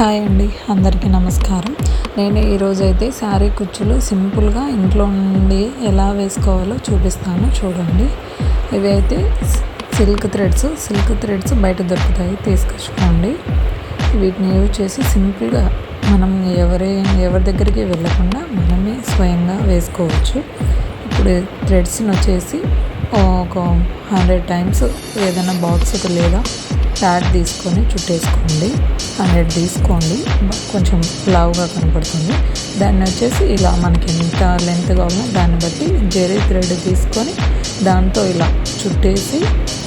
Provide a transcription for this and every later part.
Hi అండి అందరికీ నమస్కారం. నేను ఈరోజు అయితే శారీ కుచ్చులు సింపుల్గా ఇంట్లో నుండి ఎలా వేసుకోవాలో చూపిస్తాను చూడండి. ఇవి అయితే సిల్క్ థ్రెడ్స్ సిల్క్ థ్రెడ్స్ బయట దొరుకుతాయి తీసుకొచ్చుకోండి. వీటిని యూజ్ చేసి సింపుల్గా మనం ఎవరి ఎవరి దగ్గరికి వెళ్ళకుండా మనమే స్వయంగా వేసుకోవచ్చు. ఇప్పుడు థ్రెడ్స్ని వచ్చేసి ఒక హండ్రెడ్ టైమ్స్ ఏదైనా బాక్స్కి లేదా ప్యాడ్ తీసుకొని చుట్టేసుకోండి. హండ్రెడ్ తీసుకోండి. కొంచెం లావుగా కనపడుతుంది. దాన్ని వచ్చేసి ఇలా మనకి ఎంత లెంత్ కావాలో దాన్ని బట్టి జెరీ థ్రెడ్ తీసుకొని దాంతో ఇలా చుట్టేసి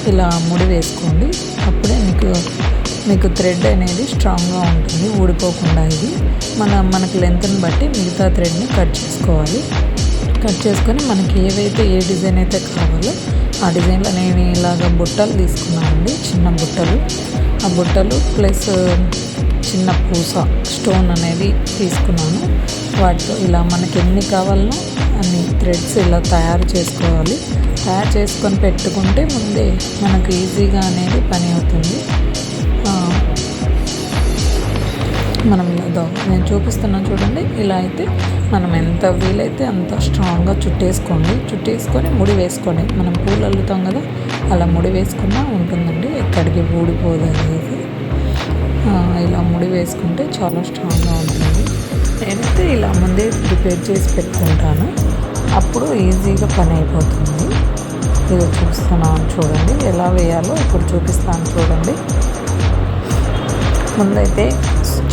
ఇలా ముడి వేసుకోండి. అప్పుడే మీకు మీకు థ్రెడ్ అనేది స్ట్రాంగ్గా ఉంటుంది. ఊడిపోకుండా ఇది. మన మనకి లెంత్ని బట్టి మిగతా థ్రెడ్ని కట్ చేసుకోవాలి. కట్ చేసుకొని మనకి ఏవైతే ఏ డిజైన్ అయితే కావాలో ఆ డిజైన్లో నేను ఇలాగ బుట్టలు తీసుకున్నానండి. చిన్న బుట్టలు. ఆ బుట్టలు ప్లస్ చిన్న పూస స్టోన్ అనేది తీసుకున్నాను. వాటితో ఇలా మనకి ఎన్ని కావాలనో అన్ని థ్రెడ్స్ ఇలా తయారు చేసుకోవాలి. తయారు చేసుకొని పెట్టుకుంటే ముందే మనకు ఈజీగా అనేది పని అవుతుంది. మనం ఇలా నేను చూపిస్తున్నాను చూడండి. ఇలా అయితే మనం ఎంత వీలైతే అంత స్ట్రాంగ్గా చుట్టేసుకోండి. చుట్టేసుకొని ముడి వేసుకోండి. మనం పూలు అల్లుతాం కదా అలా ముడి వేసుకున్నా ఉంటుందండి. ఎక్కడికి ఊడిపోదు అనేది. ఇలా ముడి వేసుకుంటే చాలా స్ట్రాంగ్గా ఉంటుంది. నేనైతే ఇలా ముందే ప్రిపేర్ చేసి పెట్టుకుంటాను. అప్పుడు ఈజీగా పని అయిపోతుంది. ఇది చూస్తున్నాను చూడండి. ఎలా వేయాలో ఇప్పుడు చూపిస్తాను చూడండి. ముందైతే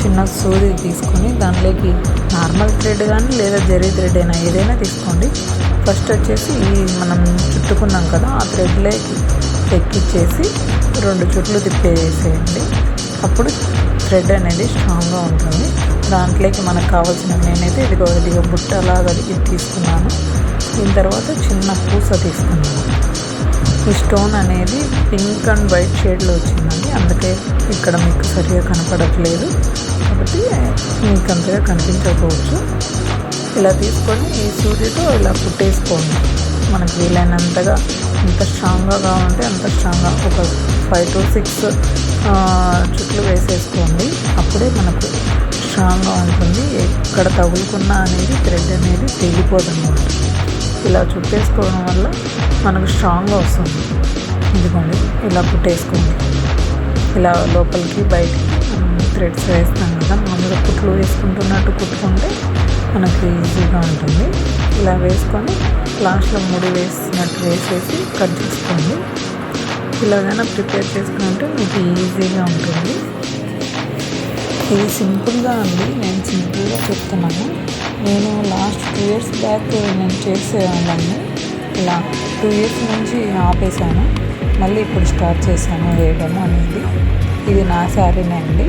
చిన్న సూది తీసుకొని దాంట్లోకి నార్మల్ థ్రెడ్ కానీ లేదా జరీ థ్రెడ్ అయినా ఏదైనా తీసుకోండి. ఫస్ట్ వచ్చేసి ఈ మనం చుట్టుకున్నాం కదా ఆ థ్రెడ్లోకి ఎక్కిచ్చేసి రెండు చుట్లు తిప్పేసేయండి. అప్పుడు థ్రెడ్ అనేది స్ట్రాంగ్గా ఉంటుంది. దాంట్లోకి మనకు కావాల్సిన నేనైతే ఇదిగో ఇదిగో బుట్టలాగా ఇది తీసుకున్నాను. దీని తర్వాత చిన్న పూస తీసుకున్నాను. ఈ స్టోన్ అనేది పింక్ అండ్ వైట్ షేడ్లో వచ్చిందండి. అందుకే ఇక్కడ మీకు సరిగా కనపడట్లేదు. కాబట్టి మీకు అంతగా కనిపించకపోవచ్చు. ఇలా తీసుకొని ఈ సూర్యుడు ఇలా పుట్టేసుకోండి మనకి వీలైనంతగా ఎంత స్ట్రాంగ్గా కావాలంటే అంత స్ట్రాంగ్గా ఒక ఫైవ్ టు సిక్స్ చుట్లు వేసేసుకోండి. అప్పుడే మనకు స్ట్రాంగ్గా ఉంటుంది. ఎక్కడ తగులుకున్నా అనేది థ్రెడ్ అనేది తెగిపోతుంది ఇలా చుట్టేసుకోవడం వల్ల మనకు స్ట్రాంగ్గా వస్తుంది. ఇదిగోండి ఇలా పుట్టేసుకోండి ఇలా లోపలికి బయటికి థ్రెడ్స్ వేస్తాం కదా మామూలుగా కుట్లు వేసుకుంటున్నట్టు కుట్టుకుంటే మనకి ఈజీగా ఉంటుంది. ఇలా వేసుకొని లాస్ట్లో ముడి వేసినట్టు వేసేసి కట్ చేసుకోండి. ఇలాగైనా ప్రిపేర్ చేసుకుంటే మీకు ఈజీగా ఉంటుంది. ఇది సింపుల్గా ఉంది నేను సింపుల్గా చెప్తున్నాను. నేను లాస్ట్ టూ ఇయర్స్ బ్యాక్ నేను చేసేవాళ్ళని ఇలా టూ ఇయర్స్ నుంచి ఆపేసాను మళ్ళీ ఇప్పుడు స్టార్ట్ చేశాను వేయడం అనేది. నా శారీనే అండి.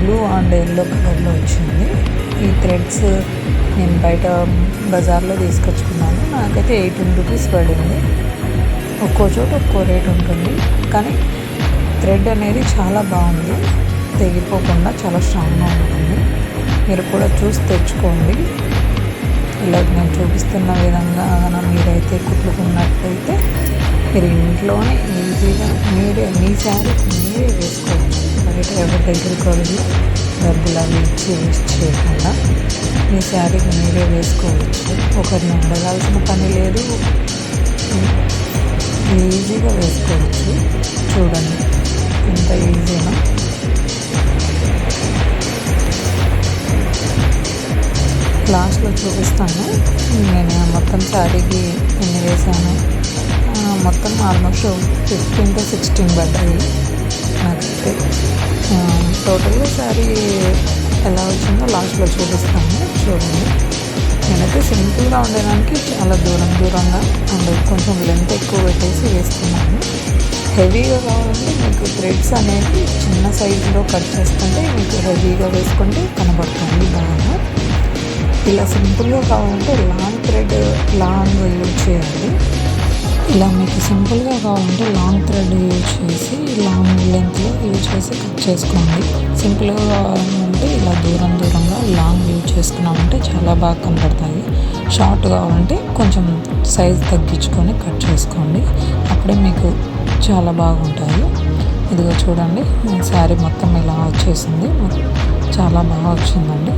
బ్లూ అండ్ ఎల్లో కలర్లో వచ్చింది. ఈ థ్రెడ్స్ నేను బయట బజార్లో తీసుకొచ్చుకున్నాను. నాకైతే ఎయిటీన్ రూపీస్ పడింది. ఒక్కో చోట ఒక్కో రేట్ ఉంటుంది. కానీ థ్రెడ్ అనేది చాలా బాగుంది. తెగిపోకుండా చాలా స్ట్రాంగ్గా ఉంటుంది. మీరు కూడా చూసి తెచ్చుకోండి. ఇలా నేను చూపిస్తున్న విధంగా మీరైతే కుట్టుకున్నట్లయితే మీరు ఇంట్లోనే ఈజీగా మీరే మీ శారీ మీరే వేసుకోండి. ఎవరి దగ్గరికి వెళ్ళి డబ్బులు అవి ఇచ్చి వేస్ట్ చేయకుండా మీ శారీకి మీరే వేసుకోవచ్చు. ఒకరిని అడగాల్సిన పని లేదు. ఈజీగా వేసుకోవచ్చు. చూడండి. ఎంత ఈజీనా. లాస్ట్లో చూపిస్తాను. నేను మొత్తం శారీకి ఎన్ని వేసాను? మొత్తం ఆల్మోస్ట్ ఫిఫ్టీన్ టు సిక్స్టీన్ పడ్డాయి. టోటల్గా శారీ ఎలా వచ్చిందో లాస్ట్లో చూపిస్తాను. చూడండి. నేనైతే సింపుల్గా ఉండడానికి చాలా దూరం దూరంగా అండ్ కొంచెం లెంత్ ఎక్కువ పెట్టేసి వేస్తున్నాను. హెవీగా కావాలంటే మీకు థ్రెడ్స్ అనేవి చిన్న సైజులో కట్ చేసుకుంటే మీకు హెవీగా వేసుకుంటే కనబడుతుంది బాగా. ఇలా సింపుల్గా కావాలంటే లాంగ్ థ్రెడ్ లాంగ్ యూజ్ చేయాలి. ఇలా మీకు సింపుల్గా కావాలంటే లాంగ్ థ్రెడ్ యూజ్ చేసి లాంగ్ లెంత్లో యూజ్ చేసి కట్ చేసుకోండి. సింపుల్గా ఉంటే ఇలా దూరం దూరంగా లాంగ్ యూజ్ చేసుకున్నామంటే చాలా బాగా కనపడతాయి షార్ట్ కావాలంటే కొంచెం సైజ్ తగ్గించుకొని కట్ చేసుకోండి. అప్పుడే మీకు చాలా బాగుంటాయి. ఇదిగో చూడండి శారీ మొత్తం ఇలా వచ్చేసింది. చాలా బాగా వచ్చిందండి.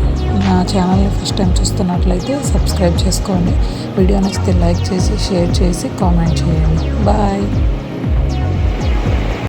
నా ఛానల్ని ఫస్ట్ టైం చూస్తున్నట్లయితే సబ్స్క్రైబ్ చేసుకోండి. వీడియో నచ్చితే లైక్ చేసి షేర్ చేసి కామెంట్ చేయండి. బాయ్.